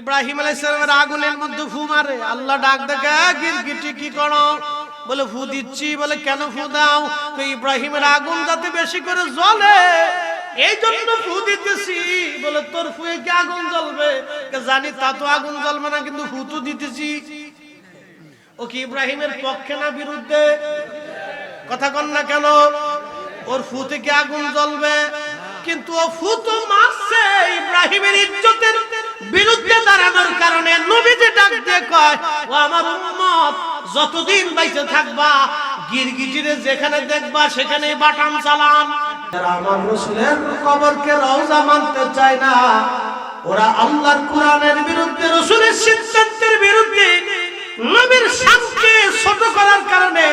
ইব্রাহিম আলাইসালামের আগুনের মধ্যে ফু মারে। আল্লাহ ডাক দেখে, গিরগিটি কি করো? বলে, ফু দিচ্ছি। বলে, কেন ফু দাও? তো ইব্রাহিমের আগুন যাতে বেশি করে জ্বলে এই জন্য ফু দিতেছি। বলে, তোর ফুয়ে কি আগুন জ্বলবে? জানি, তা তো আগুন জ্বলবে না, কিন্তু ফু তো দিতেছি। ও কি ইব্রাহিমের পক্ষে না বিরুদ্ধে? কথা কন না কেন? ওর ফুতে কি আগুন জ্বলবে? কিন্তু ও ফু তো মারছে। ইব্রাহিমের ইজ্জতের বিরুদ্ধে দাঁড়ানোর কারণে নবীজি ডাক দিয়ে কয় ও আমার উম্মত যতদিন বাইচে থাকবা গিরগিটিরে যেখানে দেখবা সেখানেই বাটাম চালান। যারা আমার রসুলের কবরকে রওজা মানতে চায় না। ওরা আল্লাহর কোরআনের বিরুদ্ধে রসুলের সিদ্ধান্তের বিরুদ্ধে নবীর শানকে ছোট করার কারণে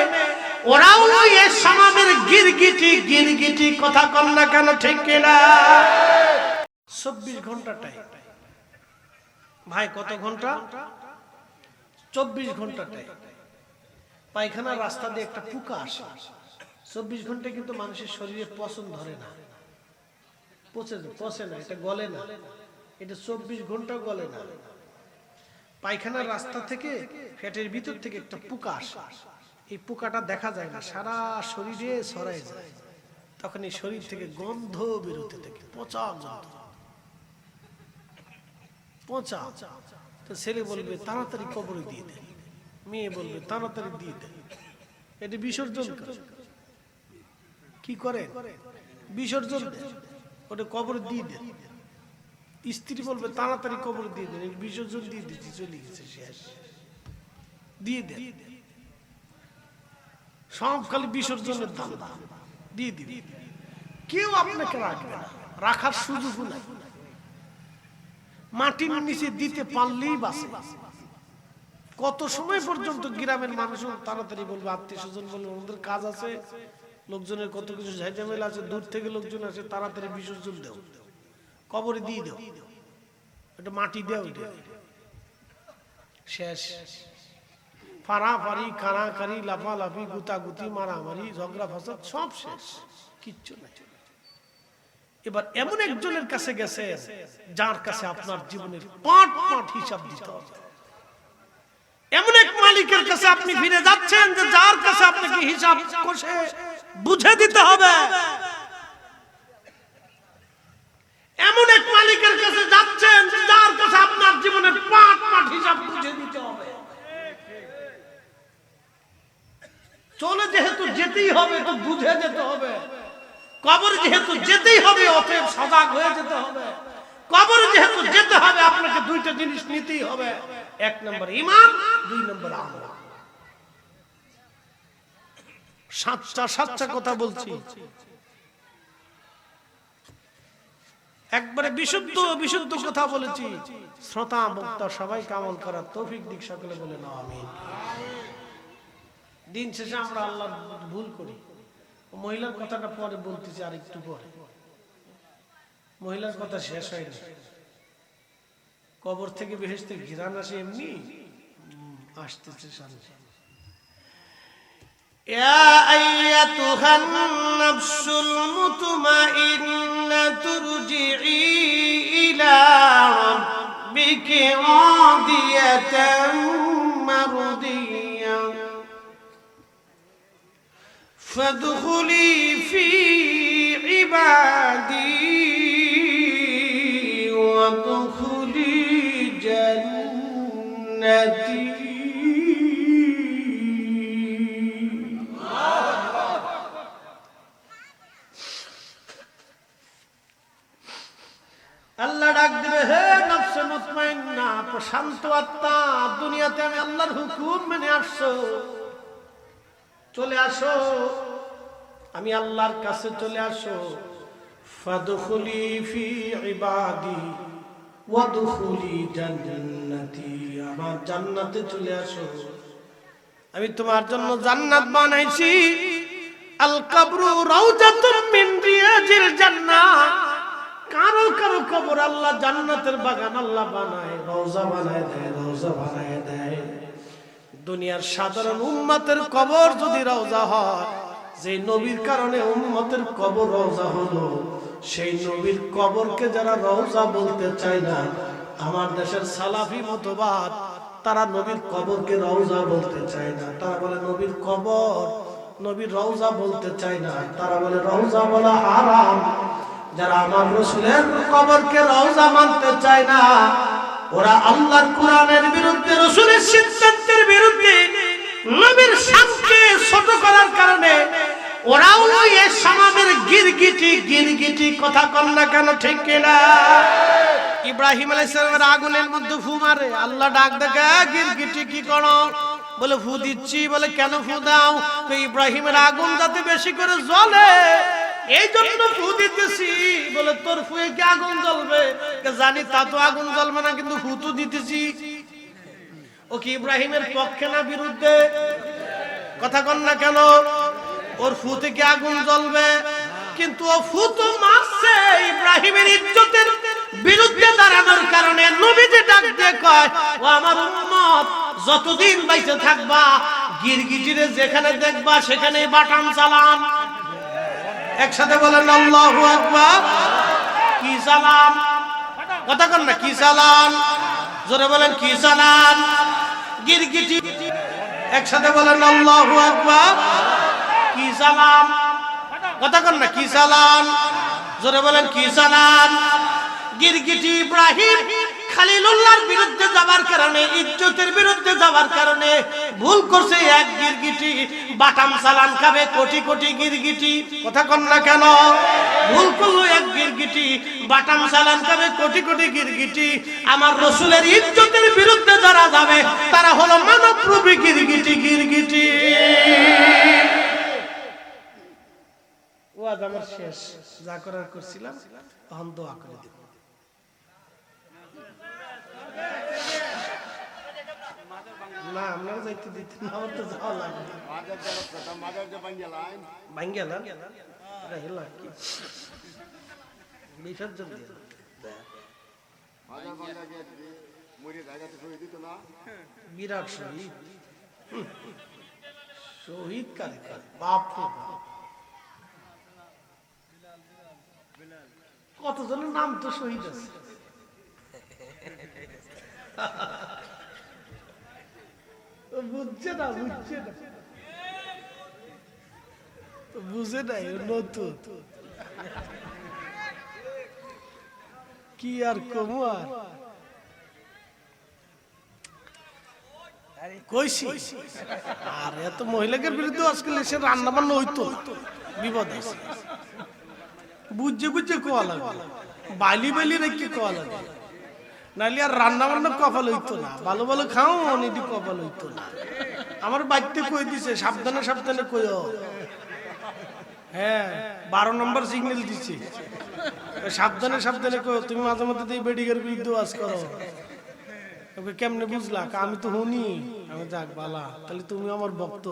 ওরাও এই সমাজের গিরগিটি গিরগিটি কথা কন না কেন ঠিক কিনা? চব্বিশ ঘন্টাটাই ভাই, কত ঘণ্টা? চব্বিশ ঘন্টাটাই পায়খানার রাস্তা দিয়ে একটা পোকা আসে। চব্বিশ ঘণ্টা কিন্তু মানুষের শরীরে পছন্দ ধরে না। পচে পচে না, এটা গলে না। এটা চব্বিশ ঘণ্টা গলে না। পায়খানার রাস্তা থেকে ফ্যাটের ভিতর থেকে একটা পোকা আসে। এই পোকাটা দেখা যায় না, সারা শরীরে ছড়ায় যায়। তখন এই শরীর থেকে গন্ধ বেরোতে থাকে, পচা গন্ধ। পচা তো ছেলে বলবে, তাড়াতাড়ি কবরে দিয়ে দেন মেয়ে বলবে, তাড়াতাড়ি দিয়ে দেন এটি বিসর্জন কি করে? বিসর্জন ওটা কবরে দিয়ে দেন স্ত্রী বলবে, তাড়াতাড়ি কবর দিয়ে দেন বিসর্জন দিয়ে দিচ্ছি, চলে গেছে শেষ। দিয়ে দেন সব খালি বিসর্জনের দাম। দিয়ে দিবি। কেউ আপনাকে রাখবে না। রাখার সুযোগ নাই। মাটির নিচে দিতে পারলেই বাসে কত সময় পর্যন্ত গ্রামের মানুষ তাড়াতাড়ি বলবে, আত্মীয় স্বজন বলবে, ওদের কাজ আছে, লোকজনের কত কিছু ঝাইঝামেলা আছে, দূর থেকে লোকজন আসে, তাড়াতাড়ি বিসর্জন দেও। কবরে দিয়ে দাও। এটা মাটি দেও এটা শেষ। ফাড়াফাড়ি কানাকারি লাফালাফি, গুতাগুতি, মারামারি, ঝগড়া ফাসাদ সব শেষ। কিচ্ছু নাই। এবার এমন একজনের কাছে গেছে যার কাছে আপনার জীবনের পাট পাট হিসাব দিতে হবে। এমন এক মালিকের কাছে আপনি ফিরে যাচ্ছেন যে যার কাছে আপনাকে হিসাব কষে বুঝে দিতে হবে। এমন এক মালিকের কাছে যাচ্ছেন যার কাছে আপনার জীবনের পাট পাট হিসাব বুঝে দিতে হবে। চলে যেহেতু যেতেই হবে তো বুঝে যেতে হবে। কবর যেহেতু যেতেই হবে, অতএব সজাগ হয়ে যেতে হবে। কবর যেহেতু যেতে হবে, আপনাকে দুইটা জিনিস নিতেই হবে। এক নম্বর ইমান দুই নম্বর আমল। সাতটা সাতটা কথা বলছি। একবারে বিশুদ্ধ বিশুদ্ধ কথা বলেছি। শ্রোতা, বক্তা সবাই কামল করার তৌফিক দিক সকলে বলে না আমি দিন শেষে আমরা আল্লাহ ভুল করি। মহিলার কথাটা পরে বলতেছি আর একটু পরে মহিলার কথা শেষ হয়নি কবর থেকে বেহেস্তে ঘিরান আসে এমনি উম, আসতেছে সামনে يا أيتها النفس المطمئنة ارجعي إلى ربك راضية مرضية فادخلي في عبادي وادخلي جنتي আল্লাহ ডাক দিবে হে নফসে মুতমাইন্না প্রশান্ত আত্মা দুনিয়াতে আমি আল্লাহর হুকুম মেনে আসছো চলে আসো আমি আল্লাহর কাছে চলে আসো। ফাদখুলি ফি ইবাদি, ওয়াদখুলি জান্নাতি, আমার জান্নাতে চলে আসো। আমি তোমার জন্য জান্নাত বানাইছি। আল কাবরু রাউজাতুম মিন রিয়াজিল জান্নাহ কারও কারও কবর আল্লাহ জান্নাতের বাগান আল্লাহ বানায়, রওজা বানায় দেয়, রওজা বানায় দেয়। দুনিয়ার সাধারণ উম্মতের কবর যদি রওজা হয় যে নবীর কারণে উম্মতের কবর রওজা হলো, সেই নবীর কবরকে যারা রওজা বলতে চায় না, আমার দেশের সালাফি মতবাদ, তারা নবীর কবরকে রওজা বলতে চায় না। তারা বলে নবীর কবর, নবীর রওজা বলতে চায় না। তারা বলে রওজা বলা হারাম। যারা আমার রসুলের কবরকে রওজা মানতে চায় না, ওরা আল্লাহর কোরআনের বিরুদ্ধে, রসুলের সিদ্ধান্তের বিরুদ্ধে নবীর শানকে ছোট করার কারণে ওরাও এই সমাজের গিরগিটি গিরগিটি, কথা না কেন, ঠিক কিনা? ইব্রাহিম আলাইসালামের আগুনের মধ্যে ফু মারে। আল্লাহ ডাক দেখে গিরগিটি, কি করো? বলে, ফু দিচ্ছি। বলে, কেন ফু দাও? তো ইব্রাহিমের আগুন যাতে বেশি করে জ্বলে এই জন্য ফু দিতেছি। বলে, তোর ফুয়ে কি আগুন জ্বলবে? কে জানি, তা তো আগুন জ্বলবে না, কিন্তু ফু তো দিতেছি। ও কি ইব্রাহিমের পক্ষে না বিরুদ্ধে? কথা কন না কেন, ওর ফুতে কি আগুন জ্বলবে? কিন্তু ও ফু তো মারছে। ইব্রাহিমের ইজ্জতের বিরুদ্ধে দাঁড়ানোর কারণে নবীজি ডাক দিয়ে কয়, ও আমার উম্মত, যতদিন বাইচে থাকবা, গিরগিটিরে যেখানে দেখবা সেখানে বাটাম চালান। একসাথে বলেন, আল্লাহু আকবার। কি চালান? কথা কন না, কি চালান? জোরে বলেন, কি চালান? গিরগিটি একসাথে বলেন, আল্লাহু আকবার। কি চালান? কথা কন না, কি চালান? জোরে বলেন, কি চালান? গিরগিটি ইব্রাহিম খালিলুল্লাহর বিরুদ্ধে যাবার কারণে, ইজ্জতের বিরুদ্ধে যাবার কারণে ভুল করছে এক গিরগিটি। বাটাম চালান খাবে কোটি কোটি গিরগিটি। কথা কন না কেন? ভুল করল এক গিরগিটি, বাটাম চালান খাবে কোটি কোটি গিরগিটি। আমার রসুলের ইজ্জতের বিরুদ্ধে যারা যাবে, তারা হলো মানবরূপী গিরগিটি গিরগিটি। ওয়াজ আমার শেষ যা করার করছিলাম তখন দোয়া করে দিব। না আপনারা যাইতে দিতেন না, আমার তো যাওয়া লাগবে বিসর্জন দিয়ে দিত বিরাট শহীদ। শহীদ বাপ। কতজনের নাম তো শহীদ আছে? বুঝছে না বুঝছে না। বুঝে নাই নতুন। কি আর কমু আর? কইছি। আর এত মহিলাকে বিরুদ্ধে আজকাল এসে রান্না বান্না হইতো। বিপদ আছে। বুঝছে বুঝছে কোয়া লাগে। বালি বালি রেখে কোয়া লাগে। নাহলে আর রান্না বান্না কপাল হইতো না। ভালো ভালো খাও অনেক কপাল হইতো না। আমার বাড়িতে কই দিছে? সাবধানে সাবধানে কইও। হ্যাঁ বারো নম্বর সিগন্যাল দিছে। সাবধানে সাবধানে কইও, তুমি মাঝে মধ্যে এই বেডিগের বিরুদ্ধে ওয়াজ করো। ওকে কেমনে বুঝলা? আমি তো শুনি। আমি যাক, বালা। তাহলে তুমি আমার ভক্ত।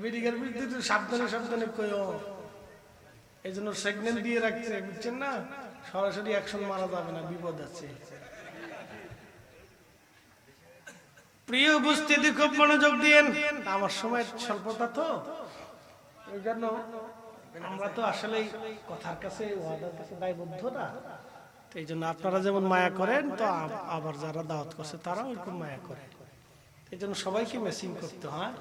বিরুদ্ধে তো সাবধানে সাবধানে কইও এই জন্য সিগন্যাল দিয়ে রাখছে, বুঝছেন না? সরাসরি অ্যাকশন মারা যাবে না, বিপদ আছে। প্রিয় উপস্থিতি, খুব মনোযোগ দিয়েন। আমার সময় স্বল্পতা তো। ওই জন্য আমরা তো আসলে কথার কাছে, ওয়াদার কাছে দায়বদ্ধ না। এই জন্য আপনারা যেমন মায়া করেন, তো আবার যারা দাওয়াত করছে, তারাও এরকম মায়া করে। এই জন্য সবাইকে মেসিং করতে হয়।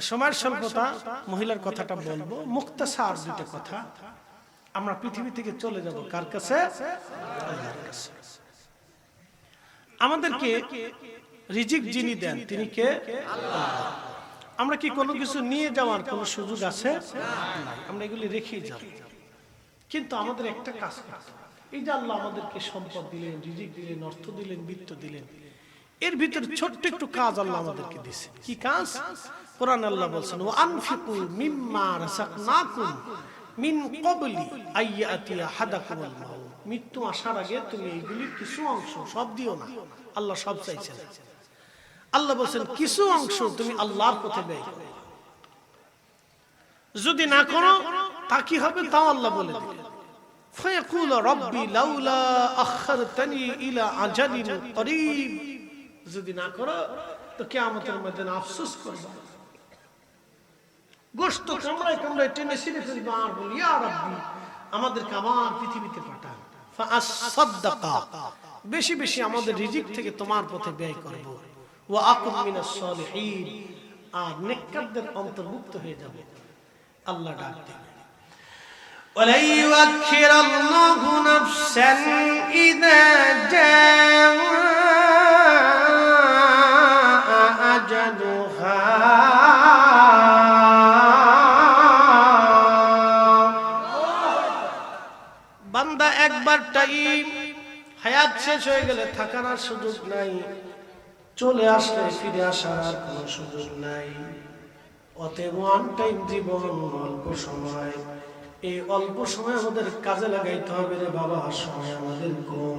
সময়ের স্বল্পতা, মহিলার কথাটা বলব, মুক্তাসার দুটো কথা। আমরা পৃথিবী থেকে চলে যাব কার কাছে? আমাদেরকে রিজিক যিনি দেন, তিনি কে? আমরা কি কোনো কিছু নিয়ে যাওয়ার কোনো সুযোগ আছে? আমরা এগুলি রেখেই যাব। কিন্তু আমাদের একটা কাজ এই যে আল্লাহ আমাদেরকে সম্পদ দিলেন, রিজিক দিলেন, অর্থ দিলেন, বৃত্ত দিলেন এর ভিতরে ছোট্ট একটু কাজ আল্লাহ আমাদেরকে দিছে কি কাজ? কোরআন আল্লাহ বলছেন ও আনফিকু মিম্মা রাসাকনাকুম মিন ক্বাবলি আইয়াতিয়া হাদাকুমুল মাউত। মৃত্যু আসার আগে তুমি এইগুলি কিছু অংশ সব দিও না। আল্লাহ সব চাইছেন। আল্লাহ বলছেন, কিছু অংশ তুমি আল্লাহর পথে ব্যয় করো। যদি না করো, তা কি হবে? তাও আল্লাহ বলে দিলেন। ফায়াকুল রাব্বি লাউলা আখারতানি ইলা আজালিন করিব। যদি না করো তো কেয়ামতের মধ্যে না আফসোস করবে গোস্ত কামড়ায় কামড়ায় টেনে ছিঁড়ে ফেলবে আর বলি ইয়া রাব্বি আমাদেরকে আবার পৃথিবীতে পাঠান ফাআসাদ্দাকা। বেশি বেশি আমাদের রিজিক থেকে তোমার পথে ব্যয় করব ওয়া আকুম মিনাস সালিহিন আর নেককারদের অন্তর্ভুক্ত হয়ে যাব আল্লাহ ডাক দেবে ولن يؤخر الله نفسا إذا جاء একবার হায়াত শেষ হয়ে গেলে থাকার আর সুযোগ নাই। চলে আসলে ফিরে আসার আর কোনো সুযোগ নাই। অতএব ওয়ান টাইম জীবন, অল্প সময়। এই অল্প সময় আমাদের কাজে লাগাইতে হবে রে বাবা, সময় আমাদের কম।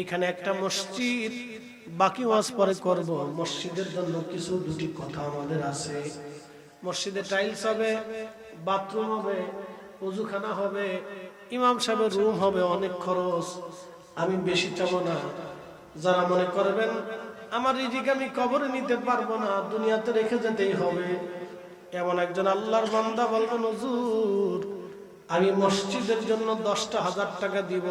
এখানে একটা মসজিদ, বাকি ওয়াজ পরে করব। মসজিদের জন্য কিছু দুটি কথা আমাদের আছে। মসজিদে টাইলস হবে বাথরুম হবে, উজুখানা হবে ইমাম সাহেবের রুম হবে অনেক খরচ। আমি বেশি চাবো না। যারা মনে করবেন, আমার রিজিক আমি কবরে নিতে পারব না, দুনিয়াতে রেখে যেতেই হবে। এমন একজন আল্লাহর বান্দা বলবেন, হুজুর, আমি মসজিদের জন্য দশটা হাজার টাকা দিব।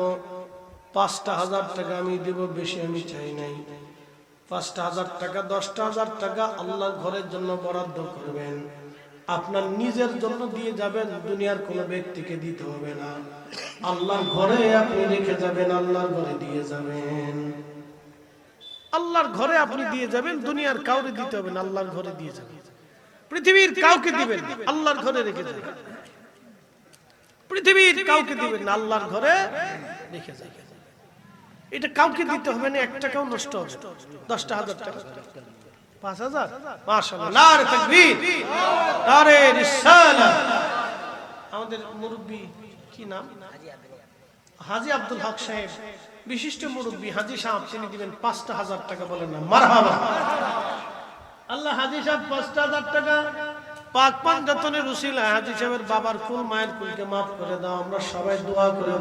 পাঁচটা হাজার টাকা আমি দিব, বেশি আমি চাই নাই। পাঁচটা হাজার টাকা, দশটা হাজার টাকা আল্লাহর ঘরের জন্য বরাদ্দ করবেন। আপনার নিজের জন্য দিয়ে যাবেন, দুনিয়ার কোনো ব্যক্তিকে দিতে হবে না। আল্লাহর ঘরে আপনি রেখে যাবেন, আল্লাহর ঘরে দিয়ে যাবেন। আল্লাহর ঘরে আপনি দিয়ে যাবেন, দুনিয়ার কাউরে দিতে হবে না, আল্লাহর ঘরে দিয়ে যাবেন। পৃথিবীর কাউকে দিবেন আল্লাহর ঘরে রেখে যাবেন। পৃথিবীর কাউকে দিবেন আল্লাহর ঘরে রেখে যাবেন। এটা কাউকে দিতে হবে না এক টাকাও নষ্ট হবে। দশটা হাজার টাকা। আমাদের মুরব্বী, কি নাম? হাজি আব্দুল হক সাহেব। বিশিষ্ট মুরব্বী, হাজি সাহেব, তিনি দিবেন পাঁচটা হাজার টাকা বলেন না। আল্লাহ হাজি সাহেব, পাঁচটা হাজার টাকা। পাক যতনের উসিলা হাজি সাহেবের বাবার কুল, মায়ের কুলকে মাফ করে দাও, আমরা সবাই দোয়া করে।